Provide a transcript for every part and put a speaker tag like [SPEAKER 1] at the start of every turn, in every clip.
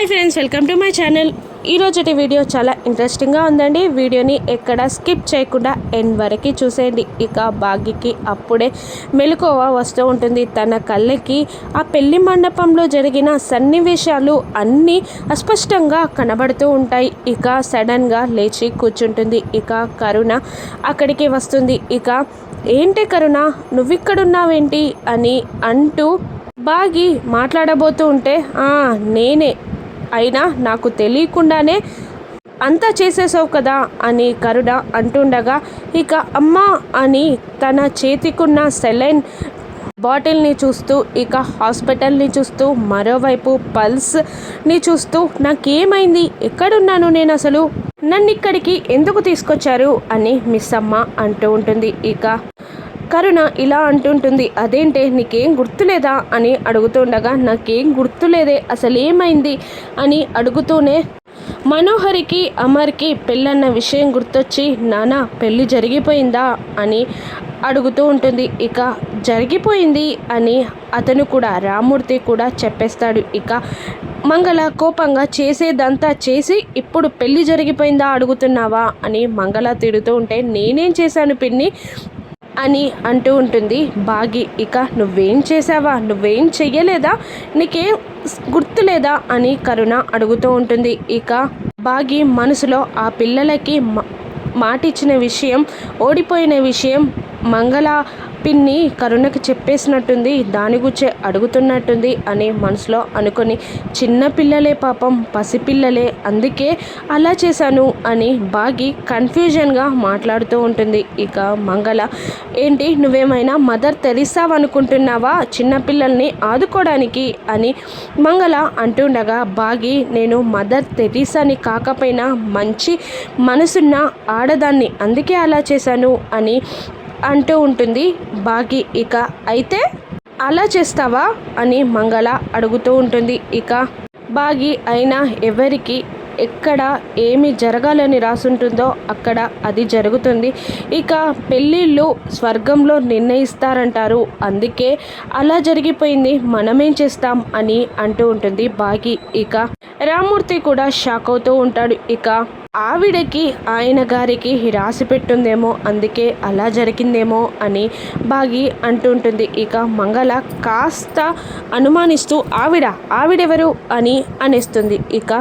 [SPEAKER 1] Hi friends welcome to my channel. ఈరోజుటి video చాలా ఇంట్రెస్టింగ్గా ఉందండి. వీడియోని ఎక్కడ స్కిప్ చేయకుండా ఎండ్ వరకు చూసేయండి. ఇక భాగ్యకి అప్పుడే మెలకువ వస్తూ ఉంటుంది. తన కళ్ళకి ఆ పెళ్ళి మండపంలో జరిగిన సన్నివేశాలు అన్నీ అస్పష్టంగా కనబడుతూ ఉంటాయి. ఇక సడన్గా లేచి కూర్చుంటుంది. ఇక కరుణ అక్కడికి వస్తుంది. ఇక ఏంటి కరుణ నువ్విక్కడున్నావేంటి? అని అంటూ బాగి మాట్లాడబోతూ ఉంటే నేనే. అయినా నాకు తెలియకుండానే అంతా చేసేసావు కదా అని కరుడ అంటుండగా ఇక అమ్మ అని తన చేతికున్న సెలైన్ బాటిల్ని చూస్తూ ఇక హాస్పిటల్ని చూస్తూ మరోవైపు పల్స్ని చూస్తూ నాకేమైంది? ఎక్కడున్నాను నేను అసలు? నన్ను ఇక్కడికి ఎందుకు తీసుకొచ్చారు? అని మిస్ అమ్మ అంటూ ఉంటుంది. ఇక కరుణ ఇలా అంటుంటుంది. అదేంటే నీకేం గుర్తులేదా? అని అడుగుతుండగా నాకేం గుర్తులేదే అసలేమైంది? అని అడుగుతూనే మనోహరికి అమర్కి పెళ్ళన్న విషయం గుర్తొచ్చి నాన్న పెళ్ళి జరిగిపోయిందా? అని అడుగుతూ ఉంటుంది. ఇక జరిగిపోయింది అని అతను కూడా రామూర్తి కూడా చెప్పేస్తాడు. ఇక మంగళ కోపంగా చేసేదంతా చేసి ఇప్పుడు పెళ్ళి జరిగిపోయిందా? అడుగుతున్నావా? అని మంగళ తిడుతూ ఉంటే నేనేం చేశాను పిన్ని? అని అంటూ ఉంటుంది. బాగి ఇక నువ్వేం చేసావా నువ్వేం చెయ్యలేదా? నీకేం గుర్తులేదా అని కరుణ అడుగుతూ ఉంటుంది. ఇక బాగి మనసులో ఆ పిల్లలకి మాటిచ్చిన విషయం ఓడిపోయిన విషయం మంగళ పిన్ని కరుణకి చెప్పేసినట్టుంది దాని గురించి అడుగుతున్నట్టుంది అని మనసులో అనుకొని చిన్నపిల్లలే పాపం పసిపిల్లలే అందుకే అలా చేశాను అని బాగి కన్ఫ్యూజన్గా మాట్లాడుతూ ఉంటుంది. ఇక మంగళ ఏంటి నువ్వేమైనా మదర్ తెరిస్తావనుకుంటున్నావా చిన్నపిల్లల్ని ఆదుకోవడానికి అని మంగళ అంటుండగా బాగి నేను మదర్ తెరీసాని కాకపోయినా మంచి మనసున్న ఆడదాన్ని అందుకే అలా చేశాను అని అంటూ ఉంటుంది బాగి ఇక. అయితే అలా చేస్తావా అని మంగళ అడుగుతూ ఉంటుంది ఇక. బాగి అయినా ఎవరికి ఎక్కడ ఏమి జరగాలని రాసుంటుందో అక్కడ అది జరుగుతుంది. ఇక పెళ్ళిళ్ళు స్వర్గంలో నిర్ణయిస్తారంటారు. అందుకే అలా జరిగిపోయింది మనమేం చేస్తాం అని అంటూ ఉంటుంది బాగి ఇక. రామూర్తి కూడా షాక్ అవుతూ ఉంటాడు. ఇక ఆవిడకి ఆయన గారికి రాసి పెట్టుందేమో అందుకే అలా జరిగిందేమో అని బాగి అంటుంటుంది ఇక మంగళ కాస్త అనుమానిస్తూ ఆవిడ ఆవిడెవరు? అని అనేస్తుంది. ఇక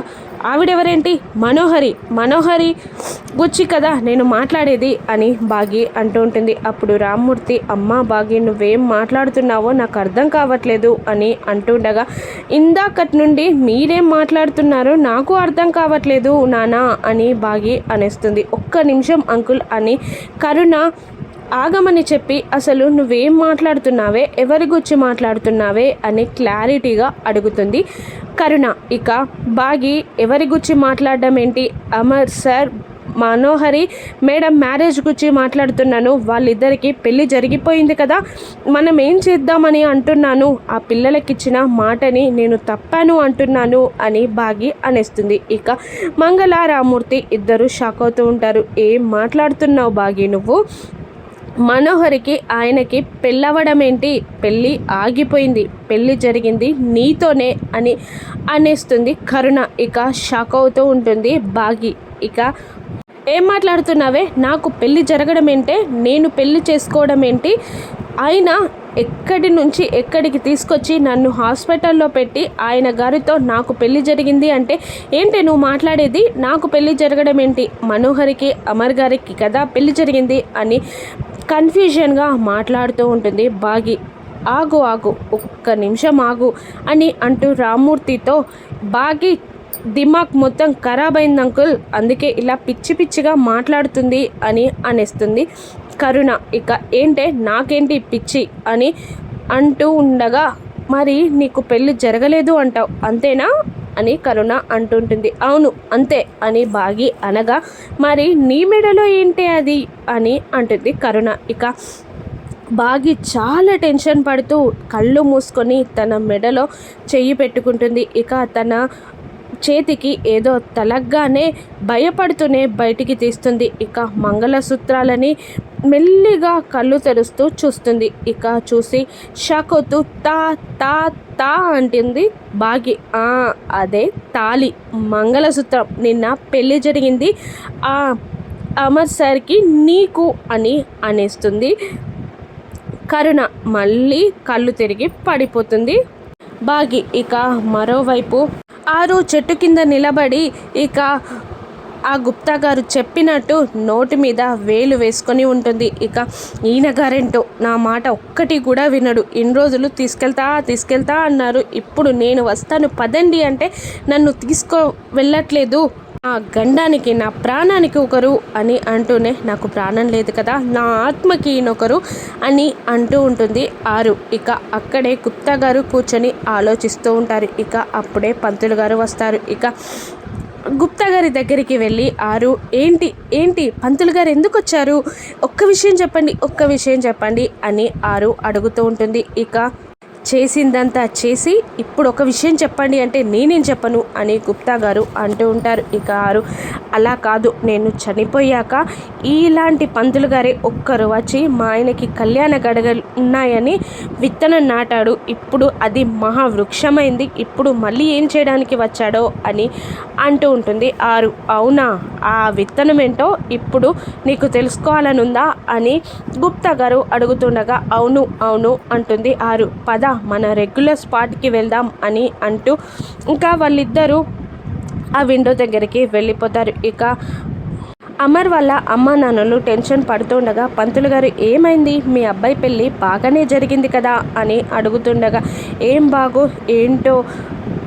[SPEAKER 1] ఆవిడెవరేంటి? మనోహరి. మనోహరి గుచ్చి కదా నేను మాట్లాడేది అని బాగి అంటూ ఉంటుంది. అప్పుడు రామ్మూర్తి అమ్మ బాగి నువ్వేం మాట్లాడుతున్నావో నాకు అర్థం కావట్లేదు అని అంటుండగా ఇందాకటి నుండి మీరేం మాట్లాడుతున్నారో నాకు అర్థం కావట్లేదు నానా అని బాగి అనేస్తుంది. ఒక్క నిమిషం అంకుల్ అని కరుణ ఆగమని చెప్పి అసలు నువ్వేం మాట్లాడుతున్నావే? ఎవరి గురించి మాట్లాడుతున్నావే? అని క్లారిటీగా అడుగుతుంది కరుణ. ఇక బాగి ఎవరి గురించి మాట్లాడడం ఏంటి? Amar sir Manohari madam marriage గురించి మాట్లాడుతున్నాను. వాళ్ళిద్దరికి పెళ్ళి జరిగిపోయింది కదా? మనం ఏం చేద్దామని అంటున్నాను? ఆ పిల్లలకి ఇచ్చిన మాటని నేను తప్పాను అంటున్నాను అని బాగి అనేస్తుంది. ఇక మంగళ రామూర్తి ఇద్దరు షాక్ అవుతూ ఉంటారు. ఏం మాట్లాడుతున్నావు బాగి నువ్వు? మనోహరికి ఆయనకి పెళ్ళవడం ఏంటి పెళ్ళి ఆగిపోయింది. పెళ్ళి జరిగింది నీతోనే అని అనేస్తుంది కరుణ. ఇక షాక్ అవుతూ ఉంటుంది బాగి. ఇక ఏం మాట్లాడుతున్నావే? నాకు పెళ్ళి జరగడం ఏంటే నేను పెళ్ళి చేసుకోవడం ఏంటి ఆయన ఎక్కడి నుంచి ఎక్కడికి తీసుకొచ్చి నన్ను హాస్పిటల్లో పెట్టి ఆయన గారితో నాకు పెళ్ళి జరిగింది అంటే ఏంటి నువ్వు మాట్లాడేది? నాకు పెళ్ళి జరగడం ఏంటి మనోహరికి అమర్ గారికి కదా పెళ్ళి జరిగింది అని కన్ఫ్యూజన్గా మాట్లాడుతూ ఉంటుంది. బాగి ఆగు ఆగు ఒక్క నిమిషం ఆగు అని అంటూ రామ్మూర్తితో బాగి దిమాగ్ మొత్తం ఖరాబ్ అయింది అంకుల్ అందుకే ఇలా పిచ్చి పిచ్చిగా మాట్లాడుతుంది అని అనేస్తుంది కరుణ. ఇక ఏంటే నాకేంటి పిచ్చి అని అంటూ ఉండగా మరి నీకు పెళ్ళి జరగలేదు అంటావు అంతేనా? అని కరుణ అంటుంటుంది. అవును అంతే అని బాగి అనగా మరి నీ మెడలో ఏంటి అది? అని అంటుంది కరుణ. ఇక బాగి చాలా టెన్షన్ పడుతూ కళ్ళు మూసుకొని తన మెడలో చెయ్యి పెట్టుకుంటుంది. ఇక తన చేతికి ఏదో తలగ్గానే భయపడుతూనే బయటికి తీస్తుంది. ఇక మంగళసూత్రాలని మెల్లిగా కళ్ళు తెరుస్తూ చూస్తుంది. ఇక చూసి షాక్ అవుతూ తా తా తా అంటుంది బాగి. "ఆ, అదే తాలి మంగళసూత్రం. నిన్న పెళ్ళి జరిగింది. ఆ అమర్ సార్కి నీకు అని అనేస్తుంది కరుణ. మళ్ళీ కళ్ళు తిరిగి పడిపోతుంది బాగి. ఇక మరోవైపు ఆరు చెట్టు కింద నిలబడి ఇక ఆ గుప్తా గారు చెప్పినట్టు నోటి మీద వేలు వేసుకొని ఉంటుంది. ఇక ఈయన గారేంటో? నా మాట ఒక్కటి కూడా వినడు. ఇన్ని రోజులు తీసుకెళ్తా తీసుకెళ్తా అన్నారు. ఇప్పుడు నేను వస్తాను. పదండి అంటే నన్ను తీసుకో వెళ్ళట్లేదు. ఆ గండానికి నా ప్రాణానికి ఒకరు అని అంటూనే నాకు ప్రాణం లేదు కదా నా ఆత్మకి ఈయనొకరు అని అంటూ ఉంటుంది ఆరు. ఇక అక్కడే గుప్తా గారు కూర్చొని ఆలోచిస్తూ ఉంటారు. ఇక అప్పుడే పంతులు గారు వస్తారు. ఇక గుప్తా గారి దగ్గరికి వెళ్ళి ఆరు ఏంటి ఏంటి? పంతులు గారు ఎందుకు వచ్చారు? ఒక్క విషయం చెప్పండి ఒక్క విషయం చెప్పండి అని ఆరు అడుగుతూ ఉంటుంది. ఇక చేసిందంతా చేసి ఇప్పుడు ఒక విషయం చెప్పండి అంటే నేనేం చెప్పను అని గుప్తా గారు అంటూ ఉంటారు. ఇక ఆరు అలా కాదు నేను చనిపోయాక ఇలాంటి పంతులు గారే ఒక్కరు వచ్చి మా ఆయనకి కళ్యాణ గడగలు ఉన్నాయని విత్తనం నాటాడు. ఇప్పుడు అది మహావృక్షమైంది ఇప్పుడు మళ్ళీ ఏం చేయడానికి వచ్చాడో అని అంటూ ఉంటుంది. ఆరు అవునా? ఆ విత్తనం ఏంటో ఇప్పుడు నీకు తెలుసుకోవాలని ఉందా అని గుప్తా గారు అడుగుతుండగా అవును అవును అంటుంది. ఆరు పద మన రెగ్యులర్ స్పాట్కి వెళ్దాం అని అంటూ ఇంకా వాళ్ళిద్దరూ ఆ విండో దగ్గరికి వెళ్ళిపోతారు. ఇక అమర్ వల్ల అమ్మ నాన్నలు టెన్షన్ పడుతుండగా పంతులు గారు ఏమైంది? మీ అబ్బాయి పెళ్ళి బాగానే జరిగింది కదా? అని అడుగుతుండగా ఏం బాగు? ఏంటో?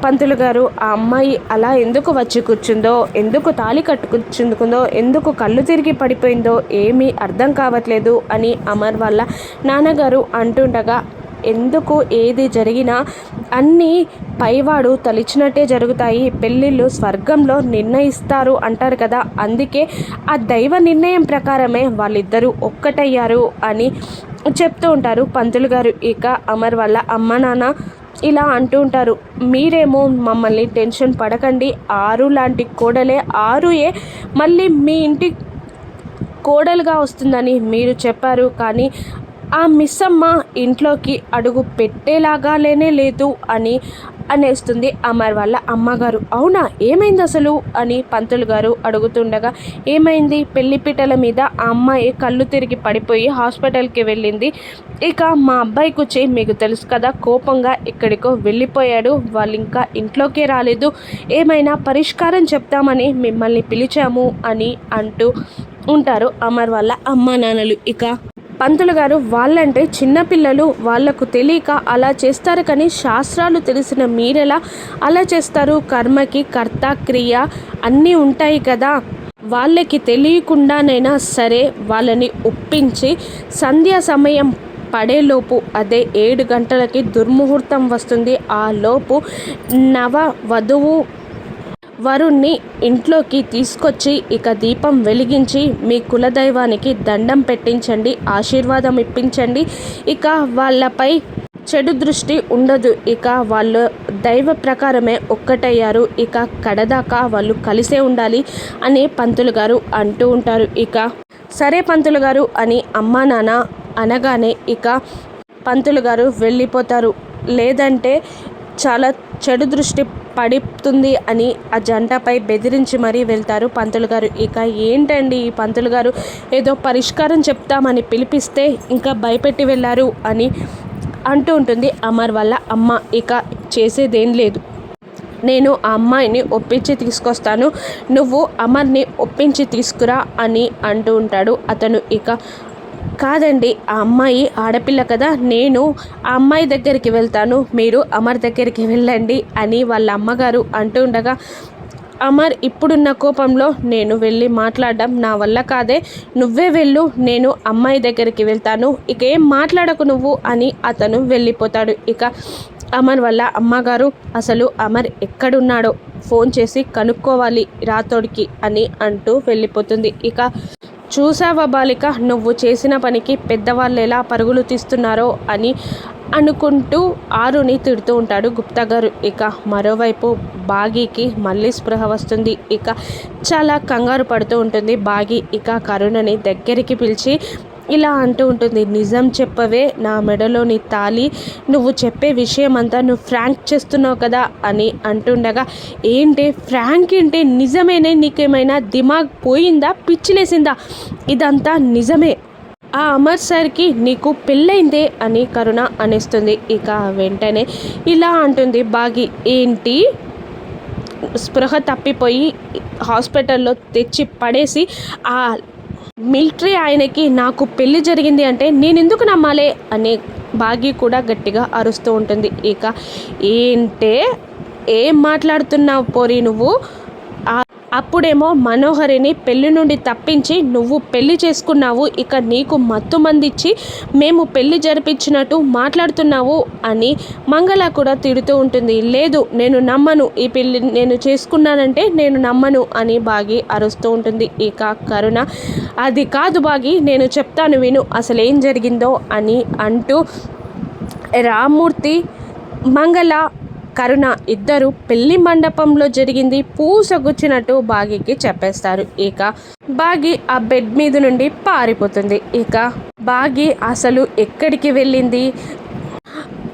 [SPEAKER 1] పంతులు గారు ఆ అమ్మాయి అలా ఎందుకు వచ్చి కూర్చుందో ఎందుకు తాళి కట్టుకుందో ఎందుకు కళ్ళు తిరిగి పడిపోయిందో ఏమీ అర్థం కావట్లేదు అని అమర్ వల్ల నాన్నగారు అంటుండగా ఎందుకు ఏది జరిగినా అన్నీ పైవాడు తలిచినట్టే జరుగుతాయి. పెళ్ళిళ్ళు స్వర్గంలో నిర్ణయిస్తారు అంటారు కదా. అందుకే ఆ దైవ నిర్ణయం ప్రకారమే వాళ్ళిద్దరూ ఒక్కటయ్యారు అని చెప్తూ ఉంటారు పంతులు గారు. ఇక అమర్ వల్ల అమ్మ నాన్న ఇలా అంటూ ఉంటారు. మీరేమో మమ్మల్ని టెన్షన్ పడకండి. ఆరు లాంటి కోడలే. ఆరుయే మళ్ళీ మీ ఇంటి కోడలుగా వస్తుందని మీరు చెప్పారు. కానీ ఆ మిస్సమ్మ ఇంట్లోకి అడుగు పెట్టేలాగా లేనే లేదు అని అనేస్తుంది అమర్ వాళ్ళ అమ్మగారు. అవునా? ఏమైంది అసలు? అని పంతులు గారు అడుగుతుండగా ఏమైంది? పెళ్ళిపీటల మీద ఆ అమ్మాయి కళ్ళు తిరిగి పడిపోయి హాస్పిటల్కి వెళ్ళింది. ఇక మా అబ్బాయికి వచ్చి మీకు తెలుసు కదా కోపంగా ఎక్కడికో వెళ్ళిపోయాడు. వాళ్ళు ఇంకా ఇంట్లోకే రాలేదు. ఏమైనా పరిష్కారం చెప్తామని మిమ్మల్ని పిలిచాము అని అంటూ ఉంటారు అమర్ వాళ్ళ అమ్మా నాన్నలు. ఇక పంతులు గారు వాళ్ళంటే చిన్నపిల్లలు వాళ్ళకు తెలియక అలా చేస్తారు కానీ శాస్త్రాలు తెలిసిన మీరెలా అలా చేస్తారు? కర్మకి కర్త క్రియ అన్నీ ఉంటాయి కదా. వాళ్ళకి తెలియకుండానైనా సరే వాళ్ళని ఒప్పించి సంధ్యా సమయం పడేలోపు అదే ఏడు గంటలకి దుర్ముహూర్తం వస్తుంది. ఆ లోపు నవ వధువు వరుణ్ణి ఇంట్లోకి తీసుకొచ్చి ఇక దీపం వెలిగించి మీ కులదైవానికి దండం పెట్టించండి ఆశీర్వాదం ఇప్పించండి. ఇక వాళ్ళపై చెడు దృష్టి ఉండదు. ఇక వాళ్ళు దైవ ప్రకారమే ఒక్కటయ్యారు. ఇక కడదాకా వాళ్ళు కలిసే ఉండాలి అని పంతులు గారు అంటూ ఉంటారు. ఇక సరే పంతులు గారు అని అమ్మా నాన్న అనగానే ఇక పంతులు గారు వెళ్ళిపోతారు. లేదంటే చాలా చెడు దృష్టి పడుతుంది అని ఆ జంటపై బెదిరించి మరీ వెళ్తారు పంతులు గారు. ఇక ఏంటండి ఈ పంతులు గారు? ఏదో పరిష్కారం చెప్తామని పిలిపిస్తే ఇంకా భయపెట్టి వెళ్ళారు అని అంటూ ఉంటుంది అమర్ వల్ల అమ్మ. ఇక చేసేదేం లేదు. నేను ఆ అమ్మాయిని ఒప్పించి తీసుకొస్తాను. నువ్వు అమర్ని ఒప్పించి తీసుకురా అని అంటూ ఉంటాడు. అతను ఇక కాదండి ఆ అమ్మాయి ఆడపిల్ల కదా నేను ఆ అమ్మాయి దగ్గరికి వెళ్తాను మీరు అమర్ దగ్గరికి వెళ్ళండి అని వాళ్ళ అమ్మగారు అంటూ ఉండగా అమర్ ఇప్పుడున్న కోపంలో నేను వెళ్ళి మాట్లాడడం నా వల్ల కాదే నువ్వే వెళ్ళు నేను అమ్మాయి దగ్గరికి వెళ్తాను ఇక ఏం మాట్లాడకు నువ్వు అని అతను వెళ్ళిపోతాడు. ఇక అమర్ వల్ల అమ్మగారు అసలు అమర్ ఎక్కడున్నాడో? ఫోన్ చేసి కనుక్కోవాలి రాతోడికి అని అంటూ వెళ్ళిపోతుంది. ఇక చూసావా బాలిక? నువ్వు చేసిన పనికి పెద్దవాళ్ళు ఎలా పరుగులు తీస్తున్నారో అని అనుకుంటూ ఆరుని తిడుతూ ఉంటాడు గుప్తా గారు. ఇక మరోవైపు బాగీకి మళ్ళీ స్పృహ వస్తుంది. ఇక చాలా కంగారు పడుతూ ఉంటుంది బాగి. ఇక కరుణని దగ్గరికి పిలిచి ఇలా అంటూ ఉంటుంది నిజం చెప్పవే నా మెడలోని తాలి నువ్వు చెప్పే విషయం అంతా నువ్వు ఫ్రాంక్ చేస్తున్నావు కదా అని అంటుండగా ఏంటి ఫ్రాంక్ ఏంటి నిజమేనే నీకేమైనా దిమాగ్ పోయిందా పిచ్చిలేసిందా? ఇదంతా నిజమే. ఆ అమర్ సార్కి నీకు పెళ్ళైందే అని కరుణ అనేస్తుంది. ఇక వెంటనే ఇలా అంటుంది బాగి ఏంటి? స్పృహ తప్పిపోయి హాస్పిటల్లో తెచ్చి పడేసి ఆ మిలిటరీ ఆయనకి నాకు పెళ్ళి జరిగింది అంటే నేను ఎందుకు నమ్మాలే అనే బాగి కూడా గట్టిగా అరుస్తూ ఉంటుంది. ఇక ఏంటే ఏం మాట్లాడుతున్నావు పోరి నువ్వు? అప్పుడేమో మనోహరిని పెళ్ళి నుండి తప్పించి నువ్వు పెళ్ళి చేసుకున్నావు ఇక నీకు మత్తు మందిచ్చి మేము పెళ్ళి జరిపించినట్టు మాట్లాడుతున్నావు అని మంగళ కూడా తిడుతూ ఉంటుంది. లేదు నేను నమ్మను. ఈ పెళ్ళి నేను చేసుకున్నానంటే నేను నమ్మను అని బాగి అరుస్తూ ఉంటుంది. ఇక కరుణ అది కాదు బాగి నేను చెప్తాను విను అసలేం జరిగిందో అని అంటూ రామ్మూర్తి మంగళ కరుణ ఇద్దరు పెళ్ళి మండపంలో జరిగింది. పూసగుచ్చినట్టు బాగీకి చెప్పేస్తారు. ఇక బాగి ఆ బెడ్ మీద నుండి పారిపోతుంది. ఇక బాగి అసలు ఎక్కడికి వెళ్ళింది?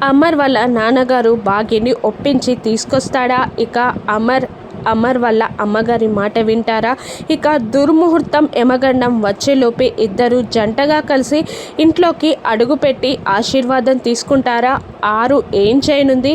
[SPEAKER 1] అమర్ వాళ్ళ నాన్నగారు బాగిని ఒప్పించి తీసుకొస్తాడా? ఇక అమర్ అమర్ వల్ల అమ్మగారి మాట వింటారా? ఇక దుర్ముహూర్తం ఎమగండం వచ్చేలోపే ఇద్దరు జంటగా కలిసి ఇంట్లోకి అడుగుపెట్టి ఆశీర్వాదం తీసుకుంటారా? ఆరు ఏం చేయనుంది?